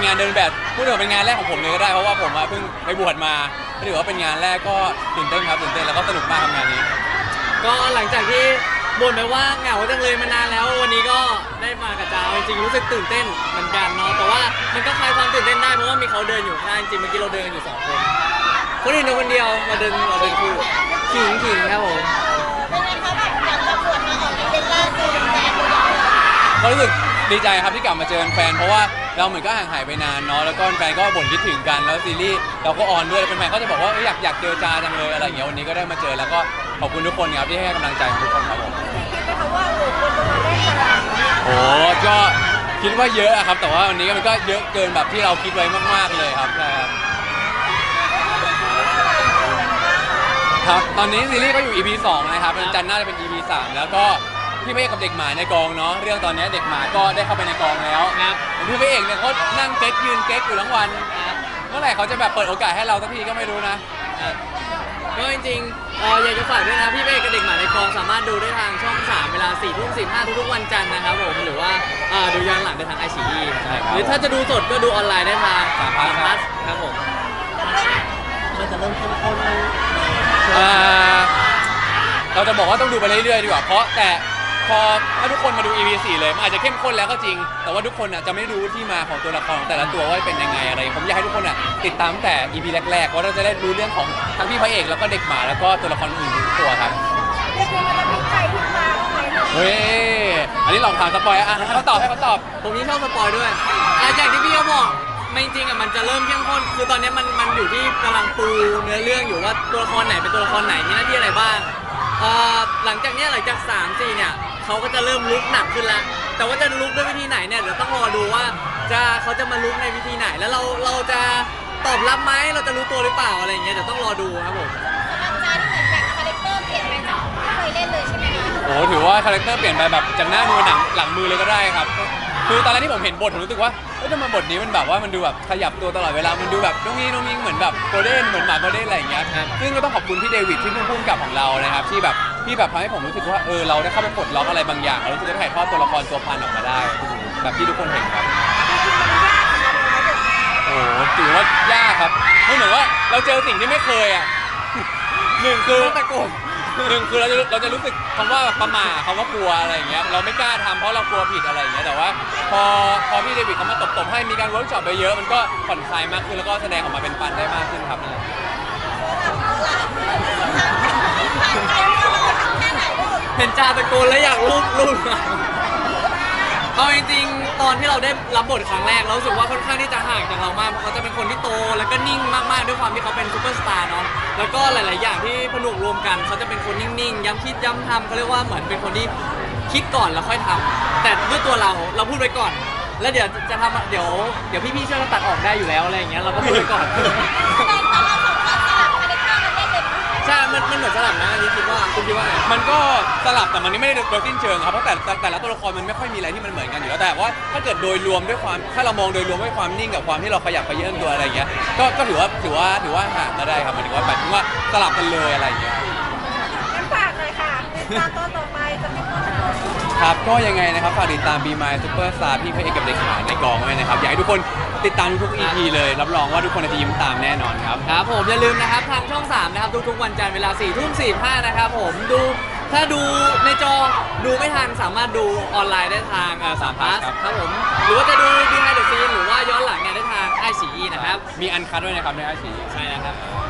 เป็นงานเดินแบบพูดถึงว่าเป็นงานแรกของผมเลยก็ได้เพราะว่าผมอะเพิ่งไปบวชมาก็ถือว่าเป็นงานแรกก็ตื่นเต้นครับตื่นเต้นแล้วก็สนุกมากทำงานนี้ ก็หลังจากที่บ่นไปว่าเหงาจังเลยมานานแล้ว วันนี้ก็ได้มากับจาวจริงๆรู้สึกตื่นเต้นเหมือนกันเนาะแต่ว่ามันก็คลายความตื่นเต้นได้เพราะว่ามีเขาเดินอยู่ข้างจริงๆเมื่อกี้เราเดินกันอยู่สองคนคนอื่นเดินคนเดียวเราเดินเราเดินคู่ขิงขิงครับผมเป็นไงคะแบบหลังจากบวชมาออกอีเวนต์ล่าสุดแฟนดูเราก็รู้สึกดีใจครับที่กลับมาเจอแฟนเพราะว่า เราเหมือนก็ห่างหายไปนานเนาะแล้วก็แฟนก็บ่นคิดถึงกันแล้วซีรีส์เราก็ออนด้วยแล้วแฟนๆก็จะบอกว่าเอ้ยอยากอยากเจอจาจังเลยอะไรอย่างเงี้ยวันนี้ก็ได้มาเจอแล้วก็ขอบคุณทุกคนครับที่ให้กำลังใจทุกคนครับผมโอ้โอ้ก็คิดว่าเยอะอะครับ แต่ว่าวันนี้มันก็เยอะเกินแบบที่เราคิดไว้มากๆเลยครับใช่ครับครับตอนนี้ซีรีส์ก็อยู่ EP 2 นะครับวันจันทร์น้าจะเป็น EP 3 แล้วก็ พี่พระเอกกับเด็กหมาในกองเนาะเรื่องตอนนี้เด็กหมาก็ได้เข้าไปในกองแล้วครับพี่พระเอกเนี่ยเขานั่งเก๊กยืนเก๊กอยู่ทั้งวันครับเมื่อไหร่เขาจะแบบเปิดโอกาสให้เราสักทีก็ไม่รู้นะก็จริงๆเอ่ออยากจะฝากด้วยนะพี่เป้กับเด็กหมาในกองสามารถดูได้ทางช่อง 3 เวลา4ทุ่ม45ทุกๆวันจันทร์นะครับผมหรือว่าเอ่อดูย้อนหลังได้ทางไอชีอีใช่ครับหรือถ้าจะดูสดก็ดูออนไลน์ได้ทางสามพาร์ทครับครับผมมันจะเริ่มเข้มข้นอ่าเราจะบอกว่าต้องดูไปเรื่อยๆดีกว่าเพราะแต่ พอถ้าทุกคนมาดู EP 4เลยมันอาจจะเข้มข้นแล้วก็จริง แต่ว่าทุกคนอะจะไม่รู้ที่มาของตัวละครของแต่ละตัวว่าเป็นยังไงอะไรผมอยากให้ทุกคนอะติดตามตั้งแต่ EP แรกๆเพราะเราจะได้รู้เรื่องของทั้งพี่พระเอกแล้วก็เด็กหมาแล้วก็ตัวละครอื่นทุกตัวครับเรียกว่ามันจะพลิกไปพลิกมาไหนหน่อยเฮ้ยอันนี้ลองถามสปอยอะให้เขาตอบให้เขาตอบผมนี่ชอบสปอยด้วยอะอย่างที่พี่เขาบอกไม่จริงอะมันจะเริ่มเข้มข้นคือตอนนี้มันมันอยู่ที่กำลังปูเนื้อเรื่องอยู่ว่าตัวละครไหนเป็นตัวละครไหนมีหน้าที่อะไรบ้างเอ่อหลังจากเนี้ยหลังจาก3 4เนี่ย เขาก็จะเริ่มลุกหนักขึ้นแล้วแต่ว่าจะลุกด้วยวิธีไหนเนี่ยเดี๋ยวต้องรอดูว่าจะเขาจะมาลุกในวิธีไหน แล้วเราเราจะตอบรับไหมเราจะรู้ตัวหรือเปล่าอะไรอย่างเงี้ยเดี๋ยวต้องรอดูครับผมสำหรับจาที่เหมือนแบบคาแรคเตอร์เปลี่ยนไปจากที่เคยเล่นเลยใช่ไหมคะโอ้โหถือว่าคาแรคเตอร์เปลี่ยนไปแบบจากหน้ามือหนังหลังมือเลยก็ได้ครับ คือตอนแรกที่ผมเห็นบทผมรู้สึกว่าเอ้ยทำไมบทนี้มันแบบว่ามันดูแบบขยับตัวตลอดเวลา มันดูแบบน้องนี้น้องนี้เหมือนแบบโกลเด้นเหมือนหมาโกลเด้นอะไรอย่างเงี้ยครับซึ่งก็ต้องขอบคุณพี่เดวิดที่เป็นผู้กำกับของเรานะครับที่แบบ ที่แบบทำให้ผมรู้สึกว่าเออเราได้เข้าไปปลดล็อกอะไรบางอย่างเรารู้สึกได้ถ่ายทอดตัวละครตัวพันออกมาได้ แบบที่ทุกคนเห็นครับโอ้โหถือว่ายากครับไม่เหมือนว่าเราเจอสิ่งที่ไม่เคยอะหนึ่งคือตะโกนหนึ่งคือเราจะเราจะรู้สึกคำว่าประหมาคำว่ากลัวอะไรอย่างเงี้ยเราไม่กล้าทำเพราะเรากลัวผิดอะไรอย่างเงี้ยแต่ว่า พอพอพี่เดวิดเขามาตบๆให้มีการเวิร์กช็อปไปเยอะมันก็ผ่อนคลายมากขึ้นแล้วก็แสดงออกมาเป็นปันได้มากขึ้นครับ เห็นจาตะโกนแล้วอยากรูปรูปเอาจริงๆตอนที่เราได้รับบทครั้งแรกเรารู้สึกว่าค่อนข้างที่จะห่างจากเรามากเพราะเขาจะเป็นคนที่โตแล้วก็นิ่งมากๆด้วยความที่เขาเป็นซูเปอร์สตาร์เนาะแล้วก็หลาย ๆ อย่างที่ผนวกรวมกันเขาจะเป็นคนนิ่งๆย้ำคิดย้ำทำเขาเรียกว่าเหมือนเป็นคนที่คิดก่อนแล้วค่อยทำแต่ด้วยตัวเราเราพูดไว้ก่อน แล้วเดี๋ยวจะทำเดี๋ยวเดี๋ยวพี่ๆช่วยกันตัดออกได้อยู่แล้วอะไรอย่างเงี้ยเราก็พูดไว้ก่อนแต่ตอนเราสองคนสลับคาแรคเตอร์มันได้เลย ใช่ มันมันเหมือนสลับนะอันนี้คิดว่าคุณคิดว่าไง มันก็สลับแต่มันไม่ได้โดยสิ้นเชิงครับเพราะแต่แต่แต่ละตัวละครมันไม่ค่อยมีอะไรที่มันเหมือนกันอยู่แล้วแต่ว่าถ้าเกิดโดยรวมด้วยความถ้าเรามองโดยรวมด้วยความนิ่งกับความที่เราขยับไปเยื่อนตัวอะไรอย่างเงี้ยก็ก็ถือว่าถือว่าถือว่าห่างก็ได้ครับหมายถึงว่าหมายถึงว่าสลับกันเลยอะไรอย่างเงี้ย งั้นฝากหน่อยค่ะติดตามตอนต่อไปจะเป็นตอนไหนครับก็ยังไงนะครับฝากติดตาม Be My Super Star พี่พระเอกกับเด็กหมาในกองไว้นะครับ อยากให้ทุกคน ติดตามทุก EP เลย รับรองว่าทุกคนจะยิ้มตามแน่นอนครับ ครับผมอย่าลืมนะครับทางช่อง 3 นะครับ ทุกๆวันจันทร์เวลา4ทุ่ม45นะครับผมดูถ้าดูในจอดูไม่ทันสามารถดูออนไลน์ได้ทางสามพาสครับครับผม หรือว่าจะดู behind the scene หรือว่าย้อนหลังเนี่ยได้ทางไอซีนะครับ มีอันคัดด้วยนะครับในไอซีใช่นะครับ Thank you